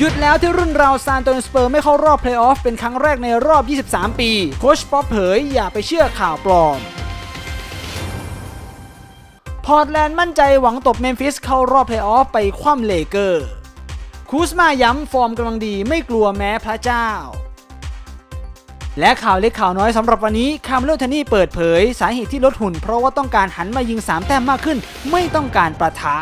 หยุดแล้วที่รุ่นเราซานโตนสเปอร์ไม่เข้ารอบเพลย์ออฟเป็นครั้งแรกในรอบ 23 ปี โคชป๊อปเผยอย่าไปเชื่อข่าวปลอม พอร์ตแลนด์มั่นใจหวังตบเมมฟิสเข้ารอบเพลย์ออฟไปคว่ำเลเกอร์ คูสมาย้ำฟอร์มกำลังดีไม่กลัวแม้พระเจ้า และข่าวเล็กข่าวน้อยสำหรับวันนี้คาร์เมลทนนี่เปิดเผย สาเหตุที่ลดหุ่นเพราะว่าต้องการหันมายิง 3 แต้มมากขึ้น ไม่ต้องการประทะ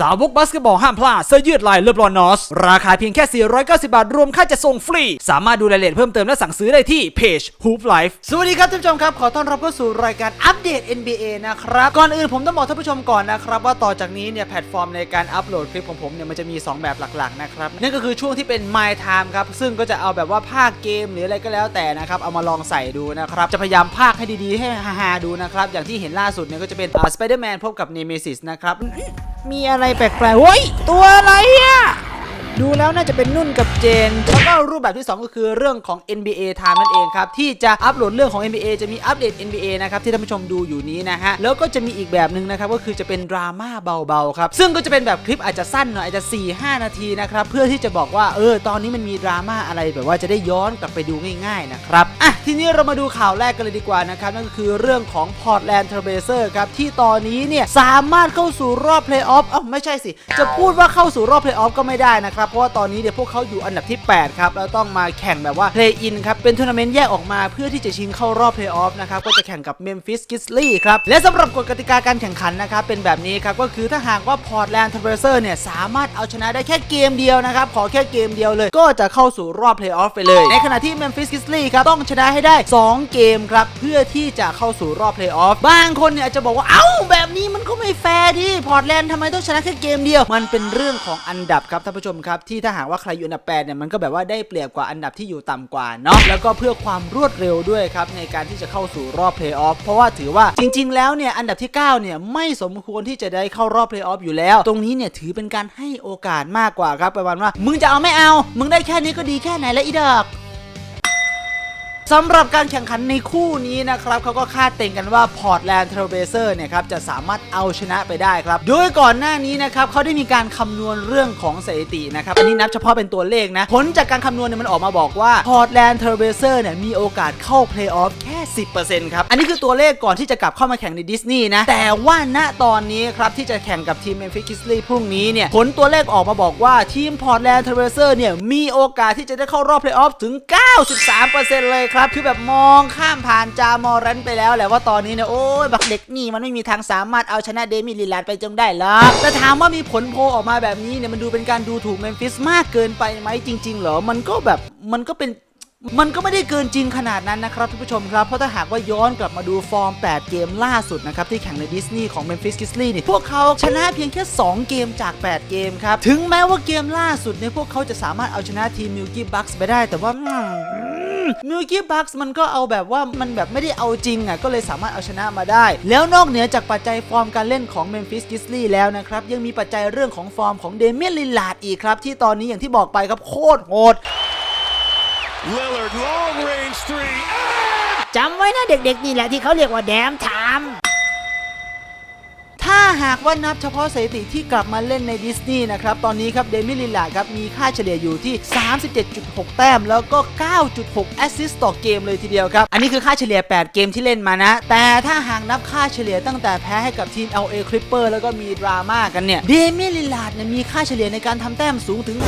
สาวกบาสเกตบอลห้ามพลาดเสื้อยืดลายเลบรอนนอส ราคาเพียงแค่ 490 บาท รวมค่าจะส่งฟรี สามารถดูรายละเอียดเพิ่มเติมและสั่งซื้อได้ที่เพจ Hoop Life สวัสดีครับท่านผู้ชมครับ ขอต้อนรับเข้าสู่รายการอัปเดต NBA นะครับ ก่อนอื่นผมต้องบอกท่านผู้ชมก่อนนะครับ ว่าต่อจากนี้เนี่ยแพลตฟอร์มในการอัปโหลดคลิปของผมเนี่ยมันจะมี 2 แบบหลักๆนะครับนั่นก็คือช่วงที่เป็น My Time ครับซึ่งก็จะเอาแบบว่าภาคเกมหรืออะไรก็แล้วแต่นะครับเอามาลองใส่ดูนะครับจะพยายามภาคให้ดีๆให้ฮาๆดูนะครับอย่างที่เห็นล่าสุดเนี่ยก็จะเป็นสไปเดอร์แมนพบกับเนเมซิสนะครับ มีอะไรแปลกๆเฮ้ย ตัวอะไรอะ ดูแล้วน่าจะเป็นนุ่นกับเจน แล้วก็รูปแบบที่ 2 ก็คือเรื่องของ NBA Time นั่นเองครับที่จะอัปโหลดเรื่องของ NBA จะมีอัปเดต NBA นะครับที่ท่านผู้ชมดูอยู่นี้นะฮะแล้วก็จะมีอีกแบบหนึ่งนะครับก็คือจะเป็นดราม่าเบาๆครับซึ่งก็จะเป็นแบบคลิปอาจจะสั้นหน่อยอาจจะ 4-5 นาทีนะครับเพื่อที่จะบอกว่าเออตอนนี้มันมีดราม่าอะไรแบบว่าจะได้ย้อนกลับไปดูง่ายๆนะครับอะทีนี้เรามาดูข่าวแรกกันเลยดีกว่านะครับนั่นก็คือเรื่องของ Portland Trailblazer ครับที่ตอนนี้เนี่ยสามารถเข้าสู่รอบเพลย์ออฟเอ้าไม่ใช่สิจะพูดว่าเข้าสู่รอบเพลย์ออฟก็ไม่ได้นะครับเพราะว่าตอนนี้เนี่ยวพวกเขาอยู่อันดับที่ 8 ครับ แล้วต้องมาแข่งแบบว่าเพลย์อินครับ เป็นทัวร์นาเมนต์แยกออกมาเพื่อที่จะชิงเข้ารอบเพลย์ออฟนะครับ ก็จะแข่งกับ Memphis Grizzlies ครับ และสำหรับกฎกติกาการแข่งขันนะครับ เป็นแบบนี้ครับ ก็คือถ้าหากว่า Portland Trailblazer เนี่ย สามารถเอาชนะได้แค่เกมเดียวนะครับ ขอแค่เกมเดียวเลย ก็จะเข้าสู่รอบเพลย์ออฟไปเลย ในขณะที่ Memphis Grizzlies ครับต้องชนะให้ได้ 2 เกมครับเพื่อที่จะเข้าสู่รอบเพลย์ออฟบางคนเนี่ยอาจจะบอกว่าเอ้าแบบนี้มันก็ไม่แฟร์ดิพอร์ตแลนด์ทำไมต้องชนะแค่เกมเดียว มันเป็นเรื่องของอันดับครับท่านผู้ชมครับที่ถ้าหากว่าใครอยู่อันดับแปดเนี่ยมันก็แบบว่าได้เปรียบกว่าอันดับที่อยู่ต่ำกว่าเนาะแล้วก็เพื่อความรวดเร็วด้วยครับในการที่จะเข้าสู่รอบเพลย์ออฟเพราะว่าถือว่าจริง ๆ แล้วเนี่ยอันดับที่ 9 เนี่ยไม่สมควรที่จะได้เข้ารอบเพลย์ออฟอยู่แล้ว ตรงนี้เนี่ยถือเป็นการให้โอกาสมากกว่าครับประมาณว่า มึงจะเอาไม่เอา มึงได้แค่นี้ก็ดีแค่ไหนแล้วอีดอก สำหรับการแข่งขันในคู่นี้นะครับเขาก็คาดเต็งกันว่า Portland Trailblazer เนี่ยครับจะสามารถเอาชนะไปได้ครับ โดยก่อนหน้านี้นะครับเขาได้มีการคำนวณเรื่องของสถิตินะครับ อันนี้นับเฉพาะเป็นตัวเลขนะ ผลจากการคำนวณเนี่ยมันออกมาบอกว่า Portland Trailblazer เนี่ยมีโอกาสเข้า Playoff แค่ 10%ครับ อันนี้คือตัวเลขก่อนที่จะกลับเข้ามาแข่งในดิสนีย์นะ แต่ว่าณตอนนี้ครับที่จะแข่งกับทีม Memphis Grizzlies พรุ่งนี้เนี่ยผลตัวเลขออกมาบอกว่าทีม Portland Trailblazer เนี่ยมีโอกาสที่จะได้เข้ารอบ Playoff ถึง 93%เลยครับคือแบบมองข้ามผ่านจามอรันไปแล้วแหละว่าตอนนี้เนี่ยโอ้ยบักเด็กนี่มันไม่มีทางสามารถเอาชนะเดมิลิลาดไปจงได้หรอกแต่ถามว่ามีผลโพออกมาแบบนี้เนี่ยมันดูเป็นการดูถูกเมมฟิสมากเกินไปไหมจริง ๆ เหรอมันก็แบบมันก็เป็นมันก็ไม่ได้เกินจริงขนาดนั้นนะครับท่านผู้ชมครับ เพราะถ้าหากว่าย้อนกลับมาดูฟอร์ม 8 เกมล่าสุดนะครับ ที่แข่งในดิสนีย์ของ Memphis Grizzlies นี่ พวกเขาชนะเพียงแค่ 2 เกมจาก 8 เกมครับ ถึงแม้ว่าเกมล่าสุดเนี่ยพวกเขาจะสามารถเอาชนะทีมมิลกี้บัคส์ไปได้แต่ว่า มิลกี้บัคส์มันก็เอาแบบว่ามันแบบไม่ได้เอาจริงอะก็เลยสามารถเอาชนะมาได้ แล้วนอกเหนือจากปัจจัยฟอร์มการเล่นของ Memphis Grizzlies แล้วนะครับ ยังมีปัจจัยเรื่องของฟอร์มของเดเมียนลิลลาร์ดอีกครับ ที่ตอนนี้อย่างที่บอกไปครับโคตรโหด Lillard, long range three. จำไว้นะเด็กๆนี่แหละที่เขาเรียกว่าแดมไทม์ถ้า หากว่านับเฉพาะสถิติที่กลับมาเล่นในดิสนีย์นะครับ ตอนนี้ครับเดมิลิลลาดครับมีค่าเฉลี่ยอยู่ที่ 37.6 แต้ม แล้วก็ 9.6 แอสซิสต์ต่อเกมเลยทีเดียวครับ อันนี้คือค่าเฉลี่ย 8 เกมที่เล่นมานะ แต่ถ้าหากนับค่าเฉลี่ยตั้งแต่แพ้ให้กับทีม LA Clipper แล้วก็มีดราม่ากันเนี่ยเดมิลิลลาดเนี่ยมีค่าเฉลี่ยในการทำแต้มสูงถึง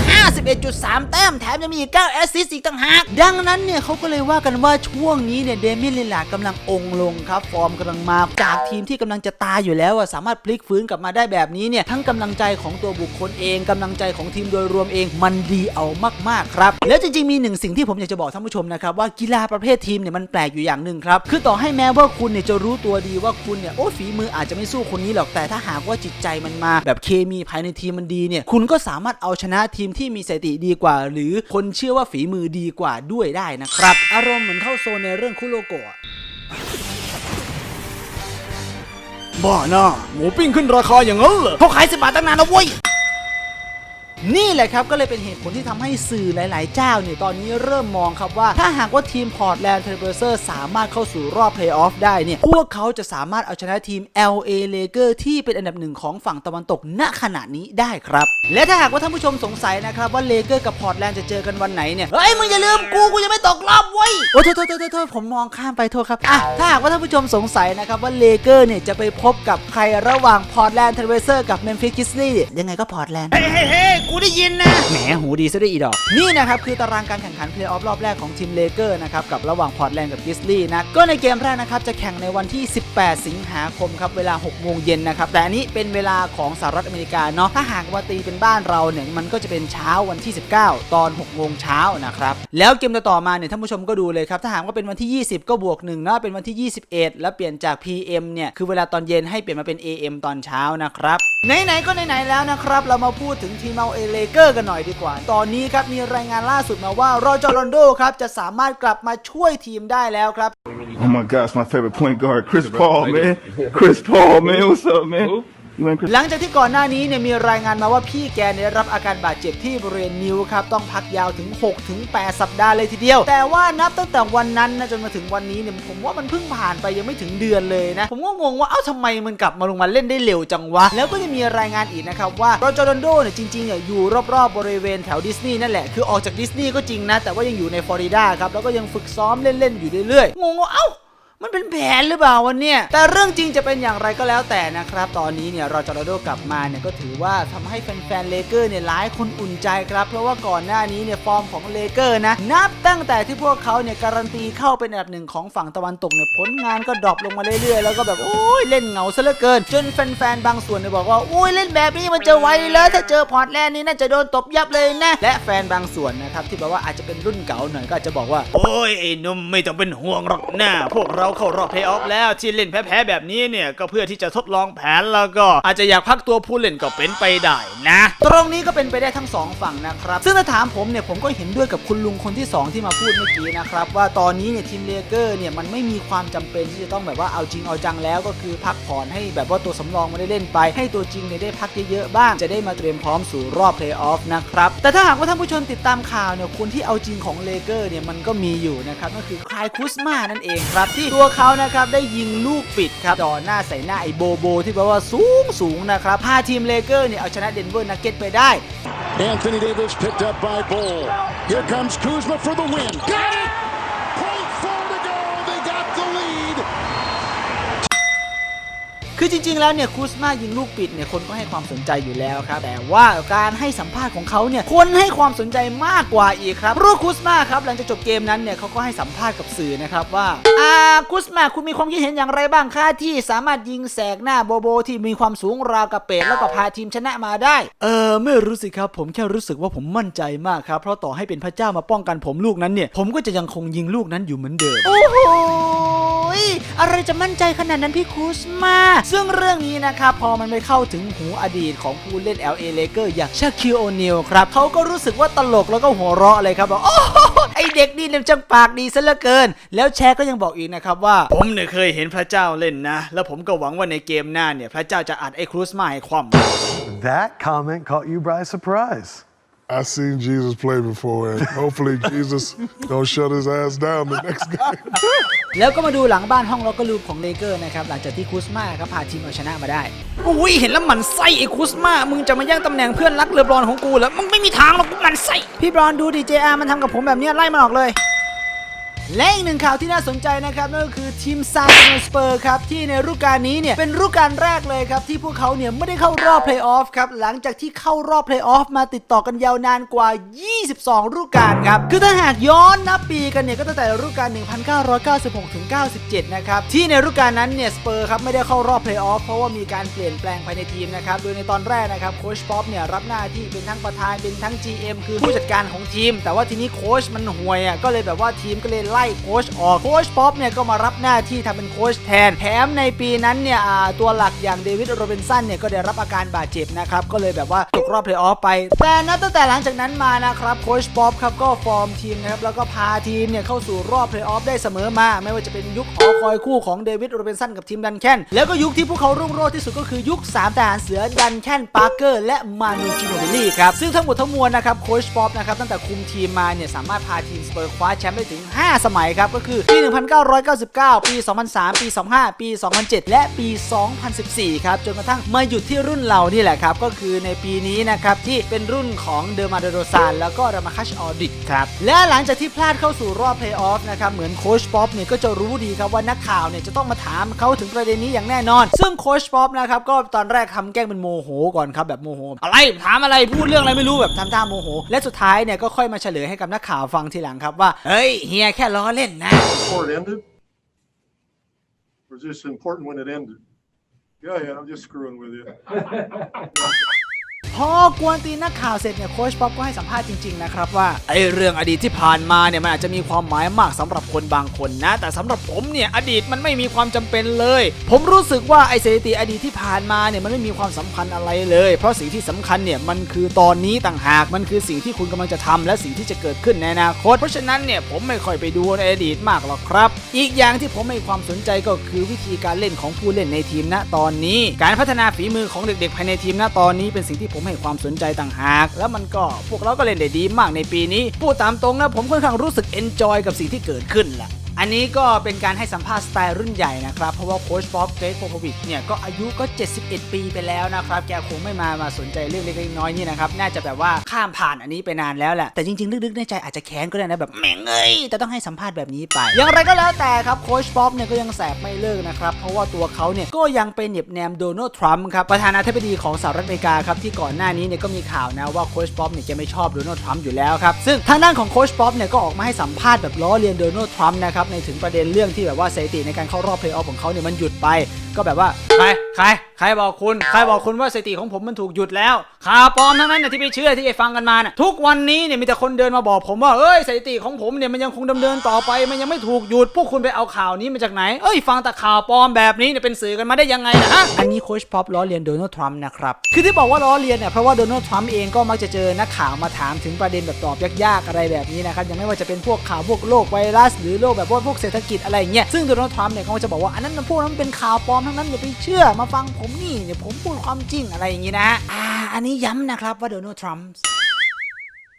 51.3 แต้ม แถมยังมีอีก9แอสซิสต์อีกต่างหากดังนั้นเนี่ยเขาก็เลยว่ากันว่าช่วงนี้เนี่ยเดมิลิลลาดกำลังองลงครับฟอร์มกำลังมาจากทีมที่กำลังจะตายอยู่แล้วสามารถลิกฟื้นกลับมาได้แบบนี้เนี่ยทั้งกำลังใจของตัวบุคคลเองกำลังใจของทีมโดยรวมเองมันดีเอามากๆครับ แล้วจริงๆมีหนึ่งสิ่งที่ผมอยากจะบอกท่านผู้ชมนะครับว่ากีฬาประเภททีมเนี่ยมันแปลกอยู่อย่างหนึ่งครับคือต่อให้แม้ว่าคุณเนี่ยจะรู้ตัวดีว่าคุณเนี่ยโอ้ฝีมืออาจจะไม่สู้คนนี้หรอกแต่ถ้าหากว่าจิตใจมันมา แบบเคมีภายในทีมมันดีเนี่ยคุณก็สามารถเอาชนะทีมที่มีสติดีกว่า หรือคนเชื่อว่าฝีมือดีกว่าด้วยได้นะครับ อารมณ์เหมือนเข้าโซนในเรื่องคุโรโกะ บ้าหน่าหมูปิ้งขึ้นราคาอย่างนั้นเหรอเขาขายสิบบาทตั้งนานแล้วเว้ย นี่แหละครับก็เลยเป็นเหตุผลที่ทำให้สื่อหลาย ๆ เจ้าเนี่ยตอนนี้เริ่มมองครับว่าถ้าหากว่าทีมพอร์ตแลนด์เทรเบอร์เซอร์สามารถเข้าสู่รอบเพลย์ออฟได้เนี่ย พวกเขาจะสามารถเอาชนะทีม LA Lakers ที่เป็นอันดับหนึ่งของฝั่งตะวันตกณขณะนี้ได้ครับ และถ้าหากว่าท่านผู้ชมสงสัยนะครับว่าเลเกอร์กับพอร์ตแลนด์จะเจอกันวันไหนเนี่ย เฮ้ย มึงอย่าลืมกูกูยังไม่ตกรอบเว้ยโอ้โทษโทษโทษโทษโทษผมมองข้ามไปโทษครับอะถ้าหากว่าท่านผู้ชมสงสัยนะครับว่าเลเกอร์เนี่ยจะไปพบกับใครระหว่างพอร์ตแลนด์เทรเบอร์เซอร์กับเมมฟิสกิสลี่ยังไงก็พอร์ตแลนด์เฮ้ยเฮ้ยเฮ้ยกูได้ยินนะ แหมหูดีซะด้วยอีดอก นี่นะครับคือตารางการแข่งขันเพลย์ออฟรอบแรกของทีมเลเกอร์นะครับกับระหว่างพอร์ตแลนด์กับกิสลี่นะ ก็ในเกมแรกนะครับจะแข่งในวันที่ 18 สิงหาคมครับเวลา 6 โมงเย็นนะครับ แต่อันนี้เป็นเวลาของสหรัฐอเมริกาเนาะ ถ้าหากว่าตีเป็นบ้านเราเนี่ยมันก็จะเป็นเช้าวันที่ 19 ตอน 6 โมงเช้านะครับ แล้วเกมต่อมาเนี่ยท่านผู้ชมก็ดูเลยครับถ้าหากว่าเป็นวันที่ 20 ก็บวก1เนาะเป็นวันที่ 21 แล้วเปลี่ยนจาก PM เนี่ยคือเวลาตอนเย็นให้เปลี่ยนมาเป็น AM ตอนเช้านะครับไหนๆก็ไหนๆแล้วนะครับเรามาพูดถึงทีมเอาเอเลเกอร์กันหน่อยดีกว่า ตอนนี้ครับมีรายงานล่าสุดมาว่าโรเจอร์ลอนโดครับจะสามารถกลับมาช่วยทีมได้แล้วครับ Oh my gosh, my favorite point guard, Chris Paul, man. Chris Paul, man. What's up, man? หลังจากที่ก่อนหน้านี้เนี่ยมีรายงานมาว่าพี่แกเนี่ยได้รับอาการบาดเจ็บที่บริเวณนิ้วครับต้องพักยาวถึง6ถึง8สัปดาห์เลยทีเดียว แต่ว่านับตั้งแต่วันนั้นนะจนมาถึงวันนี้เนี่ยผมว่ามันเพิ่งผ่านไปยังไม่ถึงเดือนเลยนะ ผมก็งงว่าเอ้าทำไมมันกลับมาลงมาเล่นได้เร็วจังวะ แล้วก็จะมีรายงานอีกนะครับว่าโรเจอร์โรนโดเนี่ยจริงๆเนี่ยอยู่รอบๆบริเวณแถวดิสนีย์นั่นแหละคือออกจากดิสนีย์ก็จริงนะแต่ว่ายังอยู่ในฟลอริดาครับแล้วก็ยังฝึกซ้อมเล่นๆอยู่เรื่อยๆงงว่าเอ้า มันเป็นแผนหรือเปล่าวันเนี่ยแต่เรื่องจริงจะเป็นอย่างไรก็แล้วแต่นะครับ ตอนนี้เนี่ยรอจอร์โดกลับมาเนี่ยก็ถือว่าทำให้แฟนๆเลเกอร์เนี่ยหลายคนอุ่นใจครับ เพราะว่าก่อนหน้านี้เนี่ยฟอร์มของเลเกอร์นะ นับตั้งแต่ที่พวกเขาเนี่ยการันตีเข้าเป็นอันดับหนึ่งของฝั่งตะวันตกเนี่ยผลงานก็ดรอปลงมาเรื่อยๆ แล้วก็แบบโอ้ยเล่นเหงาซะเหลือเกิน จนแฟนๆบางส่วนเนี่ยบอกว่าโอ้ยเล่นแบบนี้มันจะไวเลยถ้าเจอพอร์ตแลนด์นี่น่าจะโดนตบยับเลยนะและแฟนบางส่วนนะครับที่แบบว่าอาจจะเป็นรุ่นเก่าหน่อยก็อาจจะบอกว่าโอ้ยไอ้หนุ่มไม่ต้องเป็นห่วงหรอกนะพวกเราเข้ารอบเพลย์ออฟแล้วที่เล่นแพ้ๆแบบนี้เนี่ยก็เพื่อที่จะทดลองแผนแล้วก็อาจจะอยากพักตัวผู้เล่นก็เป็นไปได้นะ ตรงนี้ก็เป็นไปได้ทั้งสองฝั่งนะครับ ซึ่งถ้าถามผมเนี่ยผมก็เห็นด้วยกับคุณลุงคนที่ 2 ที่มาพูดเมื่อกี้นะครับ ว่าตอนนี้เนี่ยทีมเลเกอร์เนี่ยมันไม่มีความจำเป็นที่จะต้องแบบว่าเอาจริงเอาจังแล้วก็คือพักผ่อนให้แบบว่าตัวสำรองม่ได้เล่นไปให้ตัวจริงเนี่ยได้พักเยอะๆบ้างจะได้มาเตรียมพร้อมสู่รอบเพลย์ออฟนะครับแต่ถ้าหากว่าท่านผู้ชมติดตามข่าวเนี่ยคนที่เอาจริงของเลเกอร์เนี่ยมันก็มีอยู่นะครับก็คือคลายคุสมานั่นเองครับที่ตัวเขานะครับได้ยิงลูกปิดครับจ่อหน้าใส่หน้าไอ้โบโบ ที่แปลว่าสูงสูงนะครับพาทีมเลเกอร์เนี่ยเอาชนะเดนเวอร์นักเก็ตไปได้ Anthony Davis picked up by Bull. Here comes Kuzma for the win. Got it! คือจริง ๆ แล้วเนี่ยคูสมายิงลูกปิดเนี่ยคนก็ให้ความสนใจอยู่แล้วครับแต่ว่าการให้สัมภาษณ์ของเขาเนี่ยคนให้ความสนใจมากกว่าอีกครับรูคูสมาครับหลังจากจบเกมนั้นเนี่ยเขาก็ให้สัมภาษณ์กับสื่อนะครับว่าอ่าคูสมาคุณมีความคิดเห็นอย่างไรบ้างคะที่สามารถยิงแสกหน้าโบโบที่มีความสูงราวกับเป็ดแล้วก็พาทีมชนะมาได้ เออไม่รู้สิครับ ผมแค่รู้สึกว่าผมมั่นใจมากครับเพราะต่อให้เป็นพระเจ้ามาป้องกันผมลูกนั้นเนี่ย ผมก็จะยังคงยิงลูกนั้นอยู่เหมือนเดิมโอ้โห ยอะไรจะมั่นใจขนาดนั้นพี่คูสมา ซึ่งเรื่องนี้นะครับพอมันไปเข้าถึงหูอดีตของผู้เล่น LA Lakers อย่างชาคิโอนิลครับเขาก็รู้สึกว่าตลกแล้วก็หัวเราะเลยครับบอกโอ้โหไอเด็กนี่เนี่ยจังปากดีซะเหลือเกิน แล้วแชร์ก็ยังบอกอีกนะครับว่า ผมเนี่ยเคยเห็นพระเจ้าเล่นนะ แล้วผมก็หวังว่าในเกมหน้าเนี่ย พระเจ้าจะอัดไอ้ครูสมาให้ความ That comment caught you by surprise. I seen Jesus play before, and hopefully Jesus don't shut his ass down the next game. แล้วก็มาดูหลังบ้านห้องล็อกเกอร์รูมของเลเกอร์นะครับ หลังจากที่คูสมาครับพาทีมเอาชนะมาได้อุ้ยเห็นแล้วหมันไส้ไอ้คูสมา มึงจะมาแย่งตำแหน่งเพื่อนรักเรือบอลของกูแล้วมึงไม่มีทางหรอกกูหมันไส้พี่บรอนดูดีเจอาร์มันทำกับผมแบบเนี้ยไล่มันออกเลย และอีกหนึ่งข่าวที่น่าสนใจนะครับนั่นก็คือทีมซานโตสเปอร์ครับที่ในฤดูกาลนี้เนี่ยเป็นฤดูกาลแรกเลยครับที่พวกเขาเนี่ยไม่ได้เข้ารอบเพลย์ออฟครับหลังจากที่เข้ารอบเพลย์ออฟมาติดต่อกันยาวนานกว่า 22 ฤดูกาลครับคือถ้าหากย้อนนับปีกันเนี่ยก็ตั้งแต่ฤดูกาล 1996ถึง97 นะครับที่ในฤดูกาลนั้นเนี่ยสเปอร์ครับไม่ได้เข้ารอบเพลย์ออฟเพราะว่ามีการเปลี่ยนแปลงภายในทีมนะครับโดยในตอนแรกนะครับโค้ชป๊อปเนี่ยรับหน้าที่เป็นทั้งประธานเป็นทั้ง GM คือผู้จัดการของทีม แต่ว่าทีนี้โค้ชมันห่วยอะก็เลยแบบว่าทีมก็เลยไล่โค้ชออกโค้ชป๊อปเนี่ยก็มารับหน้าที่ทำเป็นโค้ชแทน แถมในปีนั้นเนี่ยตัวหลักอย่างเดวิดโรบินสันเนี่ยก็ได้รับอาการบาดเจ็บนะครับก็เลยแบบว่าตกรอบเพลย์ออฟไป แต่นับตั้งแต่หลังจากนั้นมานะครับโค้ชป๊อปครับก็ฟอร์มทีมนะครับแล้วก็พาทีมเนี่ยเข้าสู่รอบเพลย์ออฟได้เสมอมา ไม่ว่าจะเป็นยุคหอคอยคู่ของเดวิดโรบินสันกับทีมดันแคนแล้วก็ยุคที่พวกเขารุ่งโรจน์ที่สุดก็คือยุคสามทหารเสือดันแคนปาร์เกอร์และมานูจิโนเบลลี่ครับซึ่งทั้งหมดทั้งมวลนะครับโค้ชป๊อปนะครับตั้งแต่คุมทีมมาเนี่ยสามารถพาทีมสเปอร์คว้าแชมป์ได้ถึง 5สมัยครับก็คือปี 1999 ปี 2003 ปี 2005 ปี 2007 และปี 2014 ครับจนกระทั่งมาหยุดที่รุ่นเรานี่แหละครับ ก็คือในปีนี้นะครับ ที่เป็นรุ่นของเดอร์มาเดโรซานแล้วก็รามาคัชออดิกครับ และหลังจากที่พลาดเข้าสู่รอบเพลย์ออฟนะครับ เหมือนโค้ชป๊อปเนี่ยก็จะรู้ดีครับว่านักข่าวเนี่ยจะต้องมาถามเขาถึงประเด็นนี้อย่างแน่นอน ซึ่งโค้ชป๊อปนะครับก็ตอนแรกทำแกล้งเป็นโมโหก่อนครับแบบโมโหอะไรถามอะไรพูดเรื่องอะไรไม่รู้แบบทำท่าโมโห และสุดท้ายเนี่ยก็ค่อยมาเฉลยให้กับนักข่าวฟังทีหลังครับว่าเฮ้ยเฮียแค่ล้อเล่นนะ before it ended? Was this important when it ended? Yeah, yeah, I'm just screwing with you. พอกวนตีนนักข่าวเสร็จเนี่ยโค้ชป๊อปก็ให้สัมภาษณ์จริงๆนะครับว่าไอ้เรื่องอดีตที่ผ่านมาเนี่ยมันอาจจะมีความหมายมากสำหรับคนบางคนนะ แต่สำหรับผมเนี่ยอดีตมันไม่มีความจำเป็นเลย ผมรู้สึกว่าไอ้สถิติอดีตที่ผ่านมาเนี่ยมันไม่มีความสำคัญอะไรเลย เพราะสิ่งที่สำคัญเนี่ยมันคือตอนนี้ต่างหากมันคือสิ่งที่คุณกำลังจะทำและสิ่งที่จะเกิดขึ้นในอนาคต เพราะฉะนั้นเนี่ยผมไม่ค่อยไปดูในอดีตมากหรอกครับ อีกอย่างที่ผมให้ความสนใจก็คือวิธีการเล่นของผู้เล่นในทีมณตอนนี้ การพัฒนาฝีมือของเด็กๆ ภายในทีมณตอนนี้เป็นสิ่งที่ผมให้ความสนใจต่างหาก แล้วมันก็พวกเราก็เล่นได้ดีมากในปีนี้ พูดตามตรงนะผมค่อนข้างรู้สึกเอนจอยกับสิ่งที่เกิดขึ้นแหละ อันนี้ก็เป็นการให้สัมภาษณ์สไตล์รุ่นใหญ่นะครับ เพราะว่าโค้ชป๊อปเกรกโพพวิชเนี่ยก็อายุก็ 71 ปีไปแล้วนะครับ แกคงไม่มามาสนใจเรื่องเล็กๆน้อยๆนี่นะครับ น่าจะแบบว่าข้ามผ่านอันนี้ไปนานแล้วแหละ แต่จริงๆ ลึกๆ ในใจอาจจะแค้นก็ได้นะแบบแม่งเอ้ยแต่ต้องให้สัมภาษณ์แบบนี้ไป อย่างไรก็แล้วแต่ครับโค้ชป๊อปเนี่ยก็ยังแสบไม่เลิกนะครับ เพราะว่าตัวเขาเนี่ยก็ยังเป็นเหน็บแนมโดนัลด์ทรัมป์ครับประธานาธิบดีของสหรัฐอเมริกาครับที่ก่อนหน้านี้เนี่ยก็มีข่าวนะว่าโค้ชป๊อปเนี่ยจะไม่ชอบโดนัลด์ทรัมป์อยู่แล้วครับซึ่งทางด้านของโค้ชป๊อปเนี่ยก็ออกมาให้สัมภาษณ์แบบล้อเลียนโดนัลด์ทรัมป์นะครับในถึงประเด็นเรื่องที่แบบว่าสถิติในการเข้ารอบเพลย์ออฟของเขาเนี่ยมันหยุดไป ก็แบบว่าใครใครใครบอกคุณ ใครบอกคุณว่าสถิติของผมมันถูกหยุดแล้วข่าวปลอมทั้งนั้นนะที่ไปเชื่อที่ไปฟังกันมาน่ะทุกวันนี้เนี่ยมีแต่คนเดินมาบอกผมว่าเอ้ยสถิติของผมเนี่ยมันยังคงดำเนินต่อไป มันยังไม่ถูกหยุดพวกคุณไปเอาข่าวนี้มาจากไหนเอ้ยฟังแต่ข่าวปลอมแบบนี้เนี่ยเป็นสื่อกันมาได้ยังไงนะฮะอันนี้โค้ชป๊อปล้อเลียนโดนัลด์ทรัมป์นะครับคือที่บอกว่าล้อเลียนเนี่ยเพราะว่าโดนัลด์ทรัมป์เองก็มักจะเจอนักข่าวมาถามถึงประเด็นแบบตอบยากๆอะไรแบบนี้นะครับยังไม่ว่าจะเป็นพวกข่าวพวกโรคไวรัส หรือโรคแบบว่าพวกเศรษฐกิจอะไรอย่างเงี้ยซึ่งโดนัลด์ทรัมป์เนี่ยเขาก็จะบอกว่าอันนั้นมันพวกนั้นเป็นข่าวปลอมทั้งนั้นอย่าไปเชื่อมาฟังผมนี่เนี่ยผมพูดความจริงอะไรอย่างงี้นะฮะอ่าอันนี้ย้ำนะครับว่าโดนัลด์ทรัมป์